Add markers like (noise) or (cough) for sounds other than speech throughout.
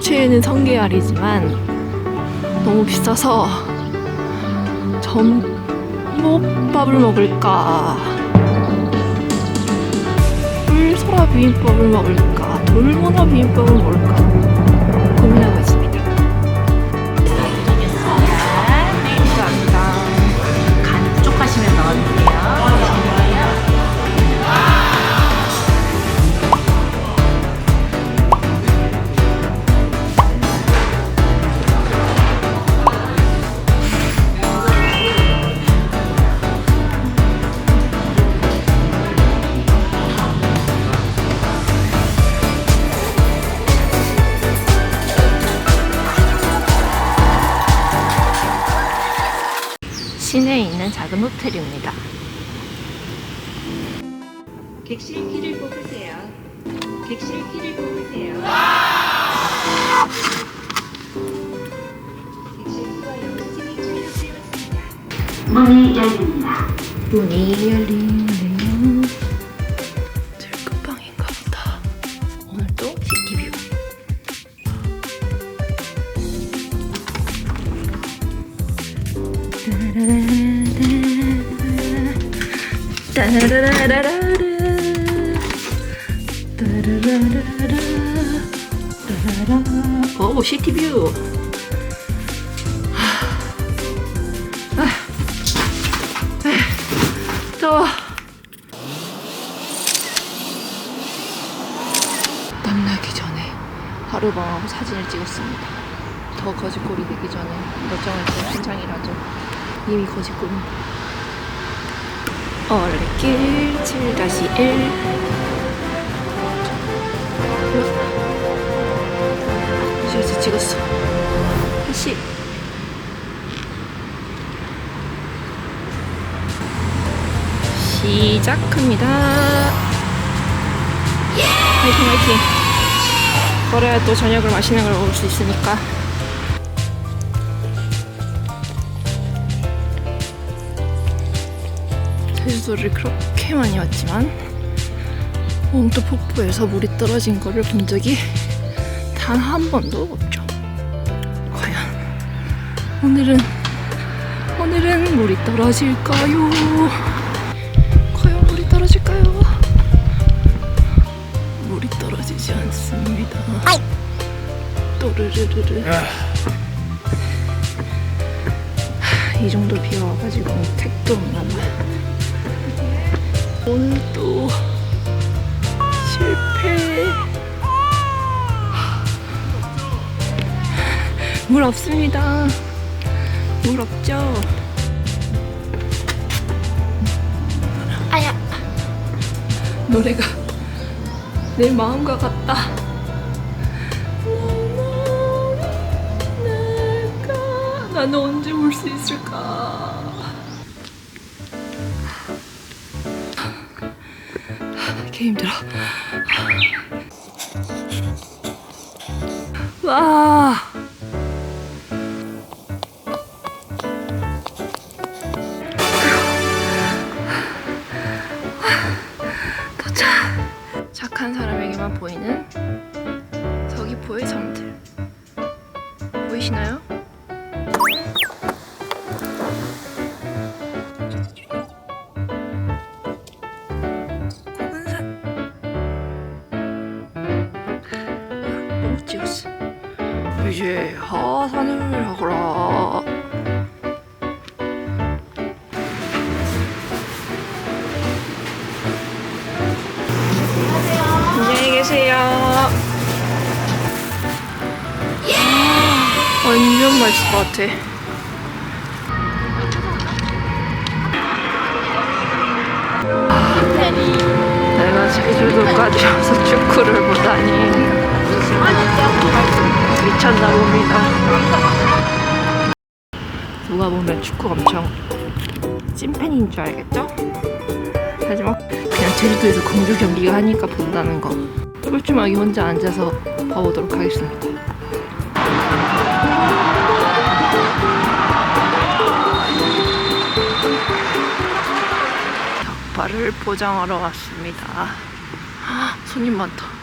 제 최애는 성게알이지만 너무 비싸서 전복밥을 먹을까? 꿀소라 비빔밥을 먹을까? 돌문어 비빔밥을 먹을까 있는 작은 호텔입니다 객실 키를 뽑으세요. 객실 키를 뽑으세요. 연습팀이 출력되었습니다. 문이 열립니다. 오, 시티뷰. 더워. 땀나기 전에 하루방하고 사진을 찍었습니다. 더 거짓골이 되기 전에 결정을 좀 한장이라도 이미 거짓골입니다. 얼레길 7-1 시에서 찍었어. 다시 시작합니다. 화이팅 화이팅. 그래야 또 저녁을 맛있는 걸 먹을 수 있으니까. 제주도를 그렇게 많이 왔지만 옹도 폭포에서 물이 떨어진 거를 본 적이 단 한 번도 없죠. 과연 오늘은 오늘은 물이 떨어질까요? 과연 물이 떨어질까요? 물이 떨어지지 않습니다. 또르르르르. 이 정도 비 와가지고 택도 없나 봐. 오늘도 실패. 물 없습니다. 물 없죠? 아야. 노래가 내 마음과 같다. 나는 언제 올수 있을까? 개 힘들어. 와. 도착. 착한 사람에게만 보이는 서귀포의 섬들. 보이시나요? 찍었어. 이제 하산을 하거라. 안녕히 계세요. 완전 맛있을 것 같아. 내가 제주도까지 와서 축구를 보다니 미쳤나 봅니다. 누가 보면 축구 엄청 찐팬인 줄 알겠죠? 하지만 그냥 제주도에서 공주 경기가 하니까 본다는 거 뻘쭘하게 혼자 앉아서 봐보도록 하겠습니다. 닭발을 포장하러 왔습니다. 헉, 손님 많다.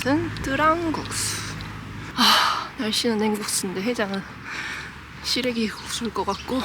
갈 곳은 뜨랑국수. 아, 날씨는 냉국수인데 해장은 시래기 국수일 것 같고.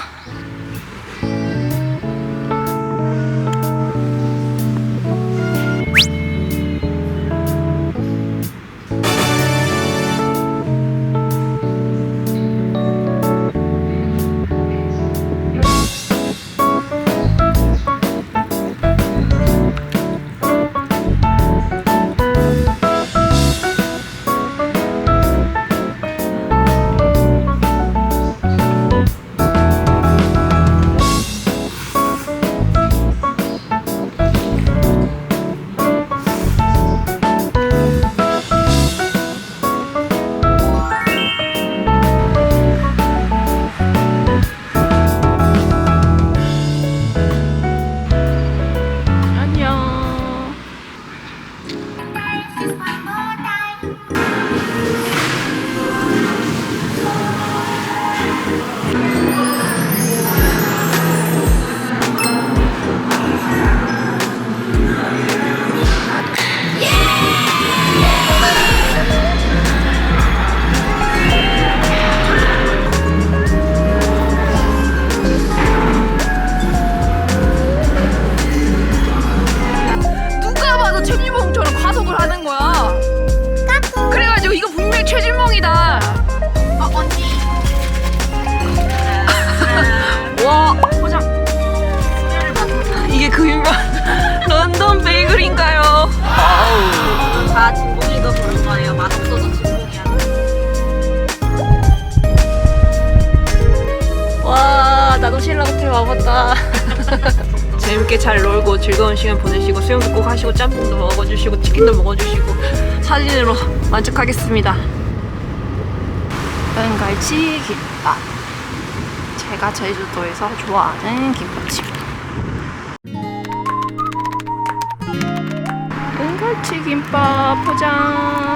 다 진봉이도 그런 거예요. 맛없어서 진봉이야. 와 나도 신라 호텔 와봤다. (laughs) 재밌게 잘 놀고 즐거운 시간 보내시고 수영도 꼭 하시고 짬뽕도 먹어주시고 치킨도 먹어주시고 사진으로 만족하겠습니다. 은갈치 김밥. 제가 제주도에서 좋아하는 김밥집. 은갈치 김밥 포장.